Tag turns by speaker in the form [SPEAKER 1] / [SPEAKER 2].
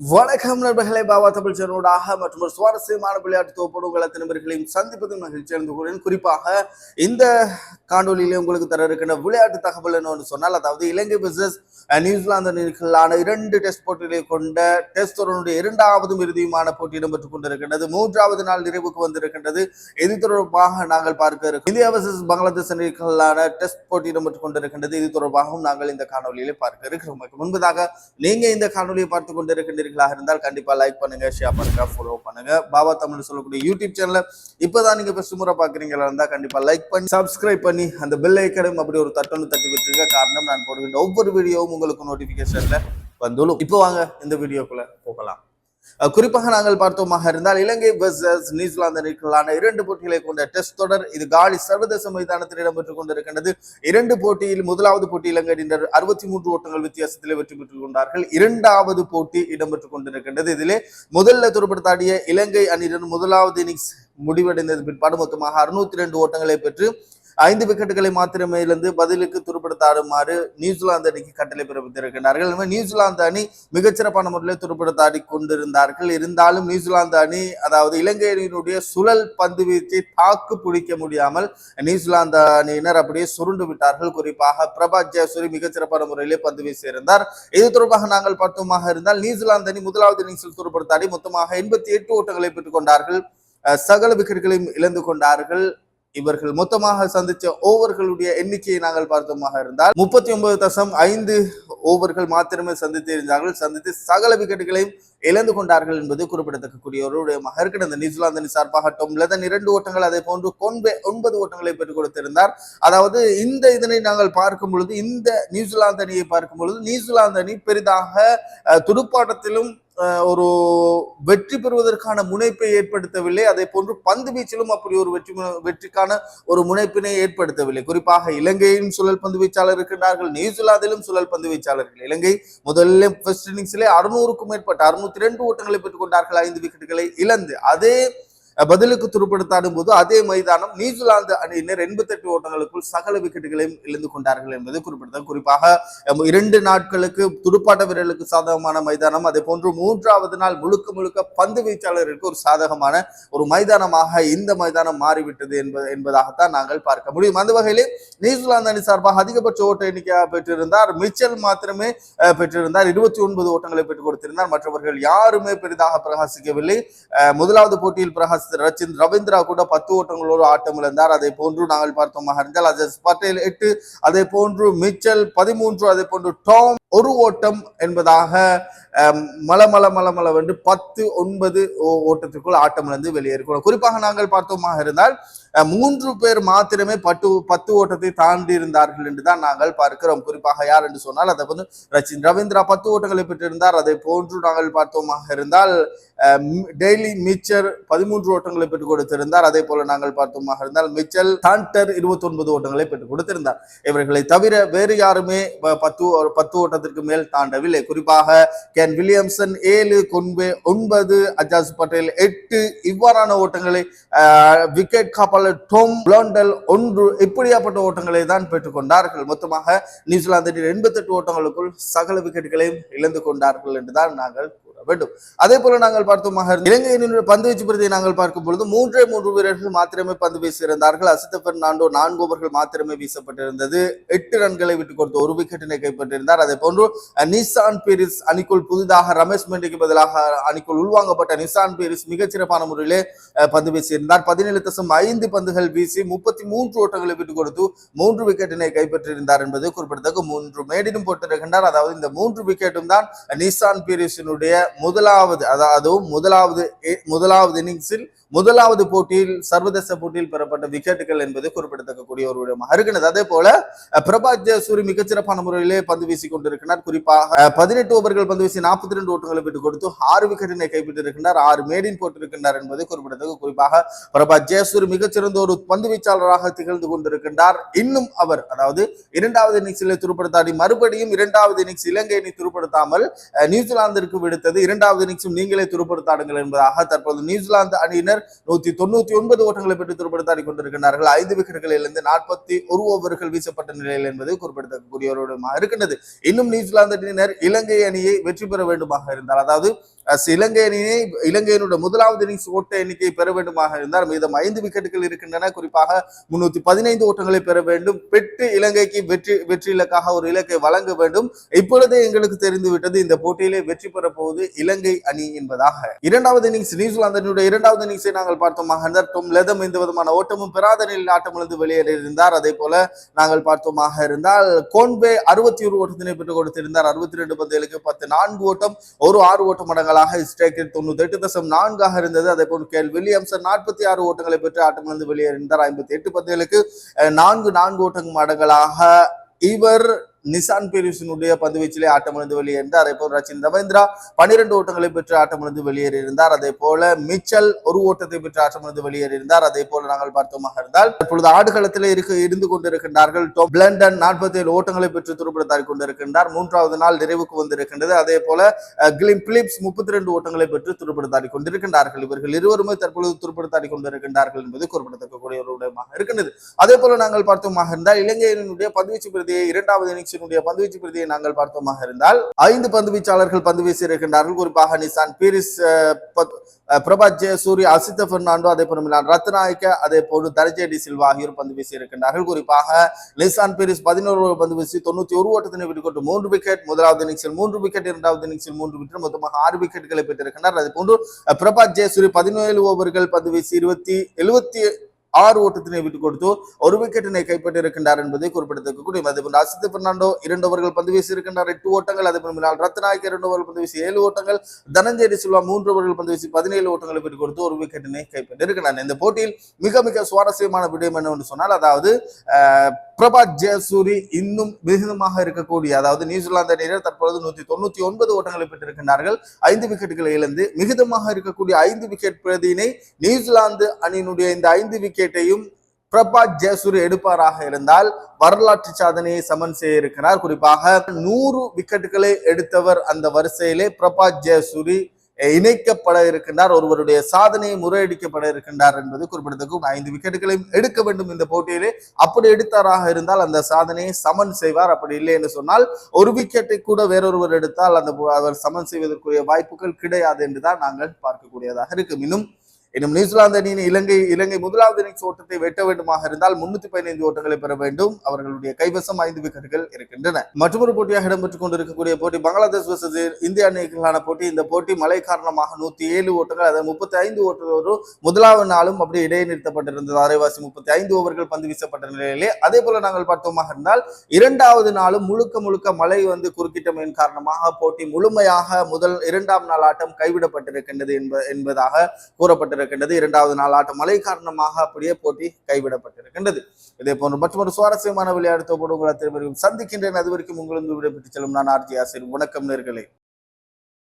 [SPEAKER 1] வணக்கம் நண்பர்களே பாபா தமிழ் சேனலோடாக மற்றும் ஒரு சுவாரஸ்யமான விளையாட்டு தொகுப்போடு உங்கள் நண்பர்களையும் சந்திப்பது மகிழ்ச்சி அடைந்து கொள்கிறேன். குறிப்பாக இந்த காணொலியிலே உங்களுக்கு தர இருக்கின்ற விளையாட்டு தகவல் ஒன்று சொன்னால் அதாவது இலங்கை பிசினஸ் நியூசிலாந்து அணிகளான இரண்டு டெஸ்ட் போட்டிகளை கொண்ட டெஸ்ட் தொடருடைய இரண்டாவதும் இறுதியுமான போட்டி இடம்பெற்றுக் கொண்டிருக்கின்றது. மூன்றாவது நாள் நிறைவுக்கு வந்திருக்கின்றது. இது தொடர்பாக நாங்கள் பார்க்க இருக்கோம் இந்தியா வர்சஸ் பங்களாதேஷ் அணிகளான டெஸ்ட் போட்டி இடம்பெற்றுக் கொண்டிருக்கின்றது. இது தொடர்பாகவும் நாங்கள் இந்த காணொலியிலே பார்க்க இருக்கிறோம். முன்பதாக நீங்க இந்த காணொலியை பார்த்து கொண்டிருக்கின்றீர்களாக இருந்தால் கண்டிப்பா லைக் பண்ணுங்க ஷேர் பண்ணுங்க ஃபாலோ பண்ணுங்க. பாபா தமிழ் சொல்லக்கூடிய யூடியூப் சேனல்ல இப்பதான் நீங்க ஃபர்ஸ்ட் முறை பாக்குறீங்களா இருந்தா கண்டிப்பா லைக் பண்ணி சப்ஸ்கிரைப் பண்ணி அந்த பெல் ஐக்கனும் அப்படி ஒரு தட்டணு தட்டி விட்டுருங்க. காரணம் நான் போடுகின்ற ஒவ்வொரு வீடியோவும் உங்களுக்கு நோட்டிபிகேஷன்ல வந்துடும். இப்போ வாங்க இந்த வீடியோக்குள்ள போகலாம். குறிப்பாக நாங்கள் பார்த்தோமாக இருந்தால் இலங்கை வெர்சஸ் நியூசிலாந்து அணிகளான இரண்டு போட்டிகளை கொண்ட டெஸ்ட் தொடர் இது காலி சர்வதேச மைதானத்தில் இடம்பெற்றுக் கொண்டிருக்கின்றது. இரண்டு போட்டியில் முதலாவது போட்டி இலங்கை அறுபத்தி மூன்று ஓட்டங்கள் வித்தியாசத்திலே வெற்றி பெற்றுக் கொண்டார்கள். இரண்டாவது போட்டி இடம்பெற்றுக் கொண்டிருக்கின்றது. இதிலே முதல்ல துருப்படுத்தாடிய இலங்கை அணியினர் முதலாவது இன்னிங்ஸ் முடிவடைந்தது. பிற்பாடு மொத்தமாக அறுநூத்தி ரெண்டு ஓட்டங்களை பெற்று ஐந்து விக்கெட்டுகளை மாத்திரமே இருந்து பதிலுக்கு துருப்படுத்தாடுமாறு நியூசிலாந்து அணிக்கு கட்டளை பிறப்பித்திருக்கிறார்கள். நியூசிலாந்து அணி மிகச்சிறப்பான முறையில் துருப்படுத்தாடி கொண்டிருந்தார்கள். இருந்தாலும் நியூசிலாந்து அணி அதாவது இலங்கை அணியினுடைய சுழல் பந்து வீச்சை தாக்கு பிடிக்க முடியாமல் நியூசிலாந்து அணியினர் அப்படியே சுருண்டு விட்டார்கள். குறிப்பாக பிரபாத் ஜெயசூரி மிகச்சிறப்பான முறையிலே பந்து வீசியிருந்தார். இது தொடர்பாக நாங்கள் பார்த்தோமாக இருந்தால் நியூசிலாந்து அணி முதலாவது இன்னிங்ஸில் துருப்படுத்தாடி மொத்தமாக எண்பத்தி எட்டு ஓட்டங்களை பெற்றுக் கொண்டார்கள். சகல விக்கெட்டுகளையும் இழந்து கொண்டார்கள். இவர்கள் மொத்தமாக சந்திச்ச ஓவர்களுடைய எண்ணிக்கையை நாங்கள் பார்த்தோமாக இருந்தால் முப்பத்தி ஒன்பது தசம் ஐந்து ஓவர்கள் மாத்திரமே சந்தித்து இருந்தார்கள். சந்தித்து சகல விக்கெட்டுகளையும் இழந்து கொண்டார்கள் என்பது குறிப்பிடத்தக்கக்கூடிய ஒரு விடயமாக இருக்கிறது. இந்த நியூசிலாந்து அணி சார்பாக டொம் லெதன் இரண்டு ஓட்டங்கள் அதே போன்று கொன்பே ஒன்பது ஓட்டங்களை பெற்றுக் கொடுத்திருந்தார். அதாவது இந்த இதனை நாங்கள் பார்க்கும் பொழுது இந்த நியூசிலாந்து அணியை பார்க்கும் பொழுது நியூசிலாந்து அணி பெரிதாக துடுப்பாட்டத்திலும் ஒரு வெற்றி பெறுவதற்கான முனைப்பை ஏற்படுத்தவில்லை. அதே போன்று பந்து வீச்சிலும் அப்படி ஒரு வெற்றி வெற்றிக்கான ஒரு முனைப்பினை ஏற்படுத்தவில்லை. குறிப்பாக இலங்கையின் சுழல் பந்து வீச்சாளர் இருக்கின்றார்கள். நியூசிலாந்திலும் சுழல் பந்து வீச்சாளர்கள். இலங்கை முதல்ல ஃபர்ஸ்ட் இன்னிங்ஸிலே அறுநூறுக்கும் மேற்பட்ட அறுநூத்தி ரெண்டு ஓட்டங்களை பெற்றுக் கொண்டார்கள். ஐந்து விக்கெட்டுகளை இழந்து. அதே பதிலுக்கு துருப்படுத்தாடும் போது அதே மைதானம் நியூசிலாந்து அணியினர் எண்பத்தி எட்டு ஓட்டங்களுக்குள் சகல விக்கெட்டுகளையும் இழந்து கொண்டார்கள் என்பது குறிப்பிடத்தக்க குறிப்பாக இரண்டு நாட்களுக்கு துடுப்பாட்ட வீரர்களுக்கு சாதகமான மைதானம். அதே போன்று மூன்றாவது நாள் முழுக்க முழுக்க பந்து வீச்சாளருக்கு ஒரு சாதகமான ஒரு மைதானமாக இந்த மைதானம் மாறிவிட்டது என்பது என்பதாகத்தான் நாங்கள் பார்க்க முடியும். அந்த வகையிலே நியூசிலாந்து அணி சார்பாக அதிகபட்ச ஓட்ட எண்ணிக்கையாக பெற்றிருந்தார். மிச்சல் மாத்திரமே பெற்றிருந்தார். இருபத்தி ஒன்பது ஓட்டங்களை பெற்றுக் கொடுத்திருந்தார். மற்றவர்கள் யாருமே பெரிதாக பிரகாசிக்கவில்லை. முதலாவது போட்டியில் பிரகாசி ரச்சின் ரவீந்திரா கூட பத்து ஓட்டங்களோடு ஆட்டம் இழந்தார். அதை போன்று நாங்கள் பார்த்தோமாக இருந்தால் அஜஸ் பட்டேல் எட்டு அதே போன்று மிச்சல் பதிமூன்று அதே போன்று டாம் ஒரு ஓட்டம் என்பதாக அஹ், மல மல மல மலவென்று பத்து ஒன்பது ஓ- ஓட்டத்திற்குள் ஆட்டம் இழந்து வெளியேறக்கூடும் குறிப்பாக நாங்கள் பார்த்தோமாக இருந்தால் மூன்று பேர் மாத்திரமே பத்து பத்து ஓட்டத்தை தாண்டி இருந்தார்கள் என்று தான் நாங்கள் பார்க்கிறோம். குறிப்பாக யார் என்று சொன்னால் அதை வந்து ரச்சின் ரவீந்திரா பத்து ஓட்டங்களை பெற்றிருந்தார். அதை போன்று நாங்கள் பார்த்தோமாக இருந்தால் டெய்லி மிச்சர் பதிமூன்று ஓட்டங்களை பெற்றுக் கொடுத்திருந்தார். அதே போல நாங்கள் பார்த்தோமாக இருந்தால் மிச்சல் தாண்டர் இருபத்தி ஒன்பது ஓட்டங்களை பெற்றுக் கொடுத்திருந்தார். இவர்களை தவிர வேறு யாருமே பத்து பத்து ஓட்ட ஓட்டத்திற்கு மேல் தாண்டவில்லை. குறிப்பாக கேன் வில்லியம்சன் ஏழு கொன்பே ஒன்பது அஜாஸ் பட்டேல் எட்டு இவ்வாறான ஓட்டங்களை விக்கெட் காப்பாளர் டோம் பிளாண்டல் ஒன்று இப்படியாப்பட்ட ஓட்டங்களை தான் பெற்றுக்கொண்டார்கள் மொத்தமாக நியூசிலாந்து எண்பத்தெட்டு ஓட்டங்களுக்குள் சகல விக்கெட்டுகளையும் இழந்து கொண்டார்கள் என்றுதான் நாங்கள் வேண்டும். அதே போல நாங்கள் பார்த்தோம் இலங்கையினுடைய பந்து வீச்சு பிரதியை நாங்கள் பார்க்கும் பொழுது மூன்றே மூன்று வீரர்கள் மாத்திரமே பந்து வீசியிருந்தார்கள். அசித்த பெர்னாண்டோ நான்கு ஓவர்கள் மாத்திரமே வீசப்பட்டிருந்தது. எட்டு ரன்களை விட்டுக் கொடுத்து ஒரு விக்கெட்டினை கைப்பற்றியிருந்தார். அதே போன்று நிசான் பீரிஸ் அணிக்குள் புதிதாக ரமேஷ் மெண்டிக்கு பதிலாக அணிக்குள் உள்வாங்கப்பட்ட நிசான் பீரிஸ் மிகச்சிறப்பான முறையிலே பந்து வீசியிருந்தார். பதினேழு தசம் ஐந்து பந்துகள் வீசி முப்பத்தி மூன்று ஓட்டங்களை விட்டுக் கொடுத்து மூன்று விக்கெட்டினை கைப்பற்றியிருந்தார் என்பது குறிப்பிடத்தக்க. மூன்று மேடினும் போட்டிருக்கின்றார். அதாவது இந்த மூன்று விக்கெட்டும் தான் நிசான் பீரிஸினுடைய முதலாவது அதாவது முதலாவது முதலாவது இன்னிங்ஸில் முதலாவது போட்டியில் சர்வதேச போட்டியில் பெறப்பட்ட விக்கெட்டுகள் என்பது குறிப்பிடத்தக்க கூடிய ஒரு விடமாக இருக்கிறது அதே போல பிரபாத் ஜெயசூரி மிகச்சிறப்பான முறையிலே பந்து வீசி கொண்டிருக்கிறார். குறிப்பாக பதினெட்டு ஓவர்கள் பந்து வீசி நாற்பத்தி ரெண்டு ஓட்டங்களை விட்டு கொடுத்து ஆறு விக்கெட்டினை கைப்பற்றிருக்கின்றார் ஆறு மேடின் போட்டிருக்கின்றார் என்பது குறிப்பிடத்தக்க குறிப்பாக பிரபாத் ஜெயசூரி மிகச்சிறந்த ஒரு பந்து வீச்சாளராக திகழ்ந்து கொண்டிருக்கின்றார் இன்னும் அவர் அதாவது இரண்டாவது இன்னிங்ஸில் துருப்படுத்தாடி மறுபடியும் இரண்டாவது இன்னிங்ஸ் இலங்கை அணி துருப்படுத்தாமல் நியூசிலாந்திற்கு விடுத்தது. இரண்டாவது இன்னிங்ஸும் நீங்களே துருப்படுத்தாடுங்கள் என்பதாக தற்போது நியூசிலாந்து அணியினர் அணியினர் நூத்தி தொண்ணூத்தி ஒன்பது ஓட்டங்களை பெற்று துருப்படுத்தாடி கொண்டிருக்கிறார்கள் ஐந்து விக்கெட்டுகளிலிருந்து நாற்பத்தி ஒரு ஓவர்கள் வீசப்பட்ட நிலையில் என்பது குறிப்பிடத்தக்கக்கூடியவருடமாக இருக்கின்றது. இன்னும் நியூசிலாந்து அணியினர் இலங்கை அணியை வெற்றி பெற வேண்டுமாக இருந்தால் அதாவது இலங்கையினை இலங்கை இலங்கையினுடைய முதலாவது இன்னிங்ஸ் ஓட்ட எண்ணிக்கையை பெற வேண்டுமாக இருந்தால் மீதம் ஐந்து விக்கெட்டுகள் இருக்கின்றன. குறிப்பாக முன்னூத்தி பதினைந்து ஓட்டங்களை பெற வேண்டும். பெற்று இலங்கைக்கு வெற்றி வெற்றி இலக்காக ஒரு இலக்கை வழங்க வேண்டும். இப்பொழுதே எங்களுக்கு தெரிந்துவிட்டது இந்த போட்டியிலே வெற்றி பெற போவது இலங்கை அணி என்பதாக. இரண்டாவது இன்னிங்ஸ் நியூசிலாந்து அணியுடைய இரண்டாவது இன்னிங்ஸை நாங்கள் பார்த்தோமாக இருந்தால் டொம் லெதம் எந்த விதமான ஓட்டமும் பெறாத நிலையில் ஆட்டமிழந்து வெளியேறியிருந்தார். அதே போல நாங்கள் பார்த்தோமாக இருந்தால் கோன்பே அறுபத்தி ஒரு ஓட்டத்தினை பெற்றுக் கொடுத்திருந்தார். அறுபத்தி ரெண்டு பந்துகளுக்கு பத்து நான்கு ஓட்டம் ஒரு ஆறு ஓட்டம் மடங்களாக ஸ்ட்ரைக்கில் தொண்ணூத்தி எட்டு தசம் நான்காக இருந்தது. அதே போல் கேல் வில்லியம்சன் நாற்பத்தி ஆறு ஓட்டங்களை பெற்று ஆட்டமிழந்து வெளியேறினார். ஐம்பத்தி எட்டு பந்துகளுக்கு நான்கு நான்கு ஓட்டம் மடங்களாக இவர் நிசான் பீரிஸினுடைய பந்துவீச்சிலே ஆட்டமிழந்து வெளியேறினார். அதே போல் ரச்சின் ரவீந்திரா பனிரெண்டு ஓட்டங்களை பெற்று ஆட்டமிழந்து வெளியேறியிருந்தார். அதே போல மிச்சல் ஒரு ஓட்டத்தை பெற்று ஆட்டமிழந்து வெளியேறியிருந்தார். அதே போல நாங்கள் பார்த்தோமாக இருந்தால் தற்பொழுது ஆடுகளத்தில் இருக்க இருந்து கொண்டிருக்கின்றார்கள். டோம் பிளண்டன் நாற்பத்தி ஏழு ஓட்டங்களை பெற்று துருப்பிடத்தாடி கொண்டிருக்கின்றார். மூன்றாவது நாள் நிறைவுக்கு வந்திருக்கின்றது. அதே போல கிளிம் பிலிப்ஸ் முப்பத்தி ரெண்டு ஓட்டங்களை பெற்று துருப்பிடத்தாடி கொண்டிருக்கின்றார்கள். இவர்கள் இருவருமே தற்பொழுது துருப்பிடத்தாடி கொண்டிருக்கின்றார்கள் என்பது குறிப்பிடத்தக்கக்கூடிய ஒரு விடயமாக இருக்கின்றது. அதே போல நாங்கள் பார்த்தோமாக இருந்தால் இலங்கையினுடைய பந்துவீச்சு பிரதியை இரண்டாவது இன்னிங்ஸினுடைய பந்துவீச்சு பிரதியை நாங்கள் பார்த்தோமாக இருந்தால் ஐந்து பந்து வீச்சாளர்கள் பந்து வீசி இருக்கின்றார்கள் குறிப்பாக நிசான் பீரிஸ் பிரபாத் ஜெயசூரி அசித்த பெர்னாண்டோ அதே போல மிலான் ரத்நாயக்க அதே போல தரஜே டி சில்வா ஆகியோர் பந்து வீசி இருக்கின்றார்கள் குறிப்பாக நிசான் பீரிஸ் பதினோரு பந்து வீசி தொண்ணூத்தி ஒரு ஓட்டத்தினை விட்டுக்கொண்டு மூன்று விக்கெட் முதலாவது இன்னிங்ஸில் மூன்று விக்கெட் இரண்டாவது இன்னிங்ஸில் மூன்று விக்கெட் மொத்தமாக ஆறு விக்கெட்டுகளை பெற்றிருக்கின்றார். அதே போன்று பிரபாத் ஜெயசூரி பதினேழு ஓவர்கள் பந்து வீசி இருபத்தி எழுபத்தி ஆறு ஓட்டத்தினை விட்டுக் கொடுத்து ஒரு விக்கெட்டினை கைப்பற்றிருக்கின்றார் என்பதை குறிப்பிடத்தக்கக்கூடிய அதேபோல் அசித் பெர்னாண்டோ இரண்டு ஓவர்கள் பந்து வீசி இருக்கின்றார் எட்டு ஓட்டங்கள். அதே போல் மிலான் ரத்நாயக் இரண்டு ஓவர்கள் பந்து வீசி ஏழு ஓட்டங்கள். தனஞ்சேரி சில்வா மூன்று ஓவர்கள் பந்து வீசி பதினேழு ஓட்டங்களை விட்டுக் கொடுத்து ஒரு விக்கெட்டினை கைப்பற்றிருக்கிறார் இந்த போட்டியில் மிக மிக சுவாரஸ்யமான விடயம் என்னவென்று சொன்னால் அதாவது பிரபாத் ஜெயசூரி இன்னும் மிகுந்தமாக இருக்கக்கூடிய அதாவது நியூசிலாந்து அணியினர் தற்பொழுது நூத்தி தொண்ணூத்தி ஒன்பது ஓட்டங்களை பெற்றிருக்கின்றார்கள். ஐந்து விக்கெட்டுகளை இழந்து மிகுதமாக இருக்கக்கூடிய ஐந்து விக்கெட் பிரதியினை நியூசிலாந்து அணியினுடைய இந்த ஐந்து விக்கெட் விக்கெட்டையும் பிரபாத் ஜெயசூரி எடுப்பாராக இருந்தால் வரலாற்று சாதனையை சமன் செய்ய இருக்கிறார். குறிப்பாக நூறு விக்கெட்டுகளை எடுத்தவர் அந்த வரிசையிலே பிரபாத் ஜெயசூரி இணைக்கப்பட இருக்கின்றார். ஒருவருடைய சாதனையை முறையடிக்கப்பட இருக்கின்றார் என்பது குறிப்பிடத்தக்கும் ஐந்து விக்கெட்டுகளையும் எடுக்க வேண்டும் இந்த போட்டியிலே. அப்படி எடுத்தாராக இருந்தால் அந்த சாதனையை சமன் செய்வார். அப்படி இல்லை என்று சொன்னால் ஒரு விக்கெட்டை கூட வேறொருவர் எடுத்தால் அந்த அவர் சமன் செய்வதற்குரிய வாய்ப்புகள் கிடையாது என்றுதான் நாங்கள் பார்க்கக்கூடியதாக இருக்கும். இன்னும் இன்னும் நியூசிலாந்து அணியின் இலங்கை இலங்கை முதலாவது இன்னிங்ஸ் ஓட்டத்தை வெட்ட வேண்டுமாக இருந்தால் முன்னூத்தி பதினைந்து ஓட்டங்களை பெற வேண்டும். அவர்களுடைய கைவசம் ஐந்து விக்கெட்டுகள் இருக்கின்றன. மற்றொரு போட்டியாக இடம்பெற்றுக் கொண்டிருக்கக்கூடிய போட்டி பங்களாதேஷ் வர்சஸ் இந்திய அணிகளான போட்டி. இந்த போட்டி மழை காரணமாக நூத்தி ஏழு ஓட்டங்கள் அதாவது முப்பத்தி ஐந்து ஓட்டத்தோடு முதலாவது நாளும் அப்படி இடையே நிறுத்தப்பட்டிருந்தது. அரைவாசி முப்பத்தி ஐந்து ஓவர்கள் பந்து வீசப்பட்ட நிலையிலே. அதே போல நாங்கள் பார்த்தோமாக இருந்தால் இரண்டாவது நாளும் முழுக்க முழுக்க மழை வந்து குறுக்கிட்டமையின் காரணமாக போட்டி முழுமையாக முதல் இரண்டாம் நாள் ஆட்டம் கைவிடப்பட்டிருக்கின்றது என்ப என்பதாக கூறப்பட்டிருக்கின்றது இரண்டாவது நாள் ஆட்டம் மழை காரணமாக அப்படியே போட்டி கைவிடப்பட்டிருக்கின்றது. இதே போன்று மற்றொரு சுவாரஸ்யமான விளையாட்டு தொகுப்பு உங்களை திரும்ப சந்திக்கின்றேன் அது வரைக்கும் உங்களிருந்து விடைபெற்று செல்லும் நான் ஆர்ஜி ஆசிரியர். வணக்கம் நேர்களே.